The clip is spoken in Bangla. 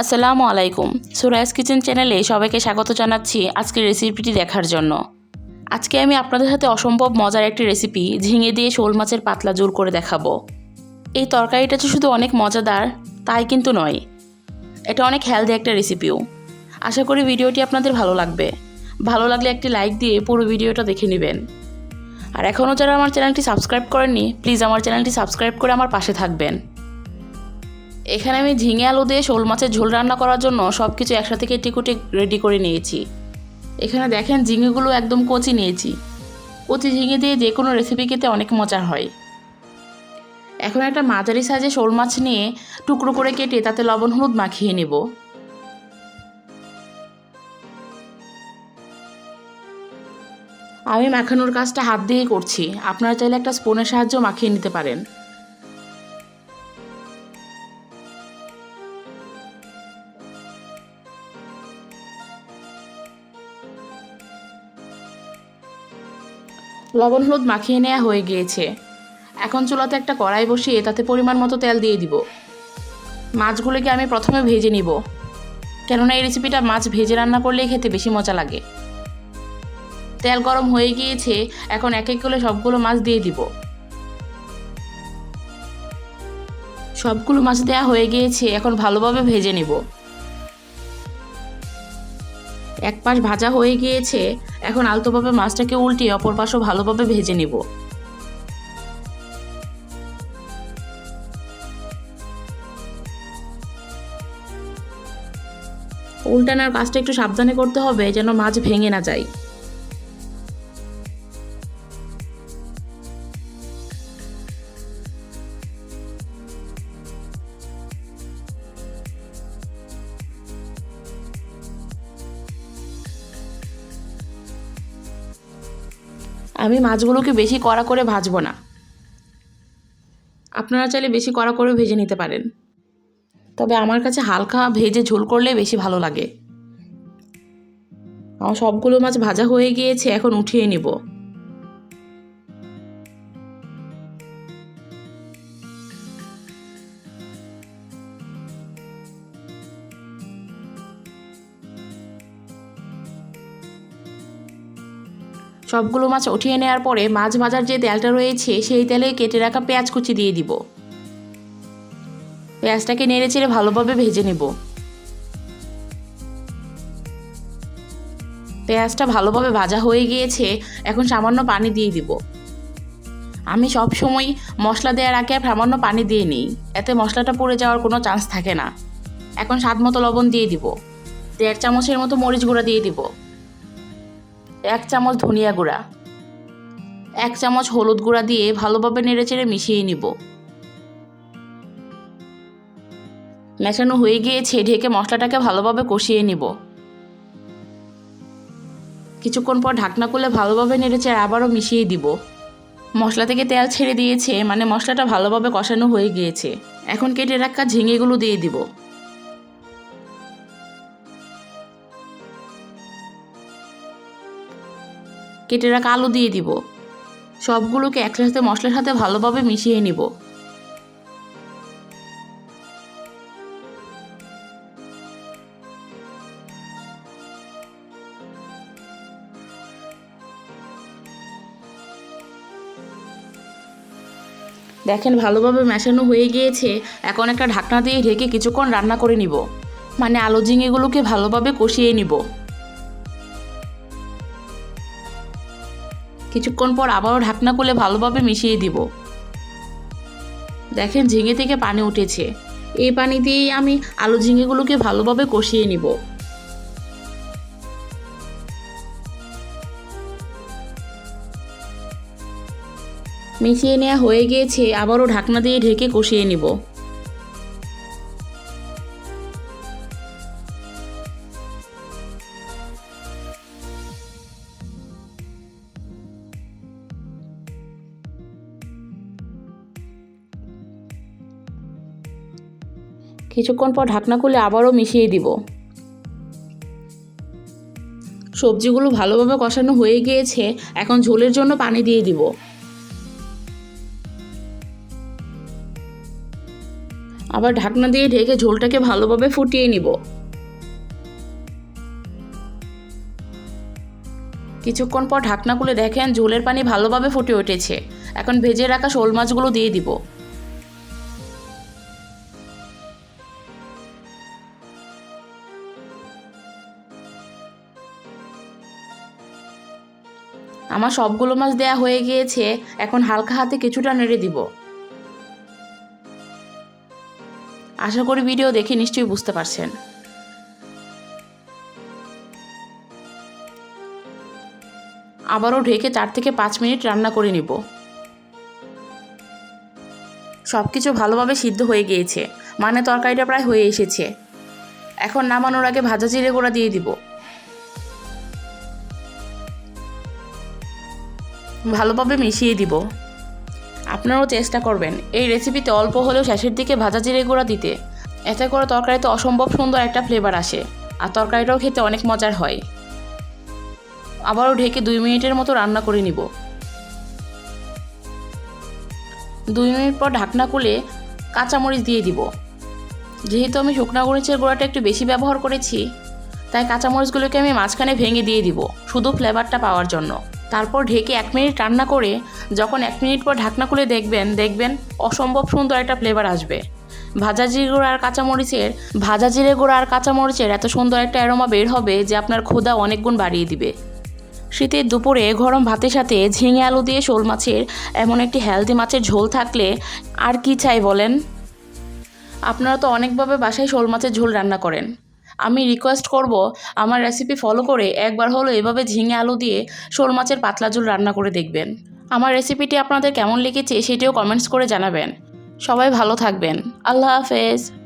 আসসালামু আলাইকুম। সুরাইস কিচেন চ্যানেলে সবাইকে স্বাগত জানাচ্ছি আজকের রেসিপিটি দেখার জন্য। আজকে আমি আপনাদের সাথে অসম্ভব মজার একটি রেসিপি ঝিঙে দিয়ে শোল মাছের পাতলা জোর করে দেখাবো। এই তরকারিটা যে শুধু অনেক মজাদার, তাই কিন্তু নয়। এটা অনেক হেলদি একটা রেসিপিও। আশা করি ভিডিওটি আপনাদের ভালো লাগবে। ভালো লাগলে একটি লাইক দিয়ে পুরো ভিডিওটা দেখে নেবেন। আর এখনও যারা আমার চ্যানেলটি সাবস্ক্রাইব করেননি প্লিজ আমার চ্যানেলটি সাবস্ক্রাইব করে আমার পাশে থাকবেন। এখানে আমি ঝিঙে আলু দিয়ে শোল মাছের ঝোল রান্না করার জন্য সব কিছু একসাথে কেটে কুটে রেডি করে নিয়েছি। এখানে দেখেন ঝিঙেগুলো একদম কচি নিয়েছি। কচি ঝিঙে দিয়ে যে কোনো রেসিপি খেতে অনেক মজা হয়। এখন একটা মাঝারি সাইজে শোল মাছ নিয়ে টুকরো করে কেটে তাতে লবণ, হলুদ মাখিয়ে নেব। আমি মাখানোর কাজটা হাত দিয়েই করছি। আপনারা চাইলে একটা স্পুনের সাহায্য মাখিয়ে নিতে পারেন। লবণ, হলুদ মাখিয়ে নেওয়া হয়ে গিয়েছে। এখন চুলাতে একটা কড়াই বসিয়ে তাতে পরিমাণ মতো তেল দিয়ে দিব। মাছগুলোকে আমি প্রথমে ভেজে নিব। কেননা এই রেসিপিটা মাছ ভেজে রান্না করলেই খেতে বেশি মজা লাগে। তেল গরম হয়ে গিয়েছে, এখন এক এক করে সবগুলো মাছ দিয়ে দিব। সবগুলো মাছ দেওয়া হয়ে গিয়েছে, এখন ভালোভাবে ভেজে নিব। এক পাশ ভাজা হয়ে গিয়েছে, এখন আলতোভাবে মাছটাকে উল্টিয়ে অপর পাশও ভালোভাবে ভেজে নেব। উল্টানার কাজটা একটু সাবধানে করতে হবে যেন মাছ ভেঙে না যায়। আমি মাছগুলোকে বেশি কড়া করে ভাজবো না। আপনারা চাইলে বেশি কড়া করে ভেজে নিতে পারেন। তবে আমার কাছে হালকা ভেজে ঝোল করলে বেশি ভালো লাগে। আমার সবগুলো মাছ ভাজা হয়ে গিয়েছে, এখন উঠিয়ে নিব। সবগুলো মাছ উঠিয়ে নেওয়ার পরে মাছ ভাজার যে তেলটা রয়েছে, সেই তেলে কেটে রাখা পেঁয়াজ কুচি দিয়ে দিব। পেঁয়াজটাকে নেড়ে চেড়ে ভালোভাবে ভেজে নেব। পেঁয়াজটা ভালোভাবে ভাজা হয়ে গিয়েছে, এখন সামান্য পানি দিয়ে দিব। আমি সব সময় মশলা দেওয়ার আগে সামান্য পানি দিয়ে নিই, এতে মশলাটা পড়ে যাওয়ার কোনো চান্স থাকে না। এখন স্বাদ মতো লবণ দিয়ে দিব। দেড় চামচের মতো মরিচ গুঁড়া দিয়ে দিব। এক চামচ ধনিয়া গুঁড়া, এক চামচ হলুদ গুঁড়া দিয়ে ভালোভাবে নেড়েচেড়ে মিশিয়ে নিব। মেশানো হয়ে গিয়েছে ঢেকে মশলাটাকে ভালোভাবে কষিয়ে নিব। কিছুক্ষণ পর ঢাকনা করলে ভালোভাবে নেড়েচেড়ে আবারও মিশিয়ে দিব। মশলা থেকে তেল ছেড়ে দিয়েছে মানে মশলাটা ভালোভাবে কষানো হয়ে গিয়েছে। এখন কেটে রাখা ঝিঙেগুলো দিয়ে দিব। কেটে রাখা আলু দিয়ে দিব। সবগুলোকে একসাথে মশলার সাথে ভালোভাবে মিশিয়ে নিব। দেখেন, ভালোভাবে মেশানো হয়ে গিয়েছে। এখন একটা ঢাকনা দিয়ে ঢেকে কিছুক্ষণ রান্না করে নিব। মানে আলু ঝিঙেগুলোকে ভালোভাবে কষিয়ে নিব। কিছুক্ষণ পর আবারও ঢাকনা খুলে ভালোভাবে মিশিয়ে দিব। দেখেন ঝিঙে থেকে পানি উঠেছে। এই পানি দিয়েই আমি আলু ঝিঙেগুলোকে ভালোভাবে কষিয়ে নিব। মিশিয়ে নেওয়া হয়ে গিয়েছে, আবারও ঢাকনা দিয়ে ঢেকে কষিয়ে নিব। কিছুক্ষণ পর ঢাকনা খুলে আবারও মিশিয়ে দিব। সবজিগুলো ভালোভাবে কষানো হয়ে গিয়েছে, এখন ঝোলের জন্য পানি দিয়ে দিব। আবার ঢাকনা দিয়ে ঢেকে ঝোলটাকে ভালোভাবে ফুটিয়ে নিব। কিছুক্ষণ পর ঢাকনা খুলে দেখেন ঝোলের পানি ভালোভাবে ফুটে উঠেছে। এখন ভেজে রাখা শোল মাছগুলো দিয়ে দিব। আমার সবগুলো মাছ দেয়া হয়ে গিয়েছে, এখন হালকা হাতে কিছুটা নেড়ে দিব। আশা করি ভিডিও দেখে নিশ্চয়ই বুঝতে পারছেন। আবারও ঢেকে চার থেকে পাঁচ মিনিট রান্না করে নিব। সব কিছু ভালোভাবে সিদ্ধ হয়ে গিয়েছে মানে তরকারিটা প্রায় হয়ে এসেছে। এখন নামানোর আগে ভাজা জিরে গুঁড়া দিয়ে দিব। ভালোভাবে মিশিয়ে দিব। আপনারাও চেষ্টা করবেন। এই রেসিপিতে অল্প হলেও শেষের দিকে ভাজা জিরে গুঁড়া দিতে। এতে করে তরকারিতে অসম্ভব সুন্দর একটা ফ্লেভার আসে। আর তরকারিটাও খেতে অনেক মজার হয়। আবারও ঢেকে দুই মিনিটের মতো রান্না করে নিব। দুই মিনিট পর ঢাকনা খুলে কাঁচামরিচ দিয়ে দিব। যেহেতু আমি শুকনা মরিচের গুঁড়াটা একটু বেশি ব্যবহার করেছি, তাই কাঁচামরিচগুলোকে আমি মাঝখানে ভেঙে দিয়ে দিব, শুধু ফ্লেভারটা পাওয়ার জন্য। তারপর ঢেকে এক মিনিট রান্না করে যখন এক মিনিট পর ঢাকনা খুলে দেখবেন দেখবেন অসম্ভব সুন্দর একটা ফ্লেভার আসবে। ভাজা জিরে গুঁড়ো আর কাঁচামরিচের, ভাজা জিরে গুঁড়ো আর কাঁচামরিচের এত সুন্দর একটা অ্যারোমা বের হবে যে আপনার ক্ষুধা অনেক গুণ বাড়িয়ে দিবে। শীতের দুপুরে গরম ভাতের সাথে ঝিঙে আলু দিয়ে শোল মাছের এমন একটি হেলদি মাছের ঝোল থাকলে আর কি চাই বলেন? আপনারা তো অনেকভাবে বাসায় শোল মাছের ঝোল রান্না করেন। আমি রিকোয়েস্ট করব, আমার রেসিপি ফলো করে একবার হলো এভাবে ঝিঙে আলু দিয়ে শোল মাছের পাতলা ঝোল রান্না করে দেখবেন। আমার রেসিপিটি আপনাদের কেমন লেগেছে সেটিও কমেন্টস করে জানাবেন। সবাই ভালো থাকবেন। আল্লাহ হাফেজ।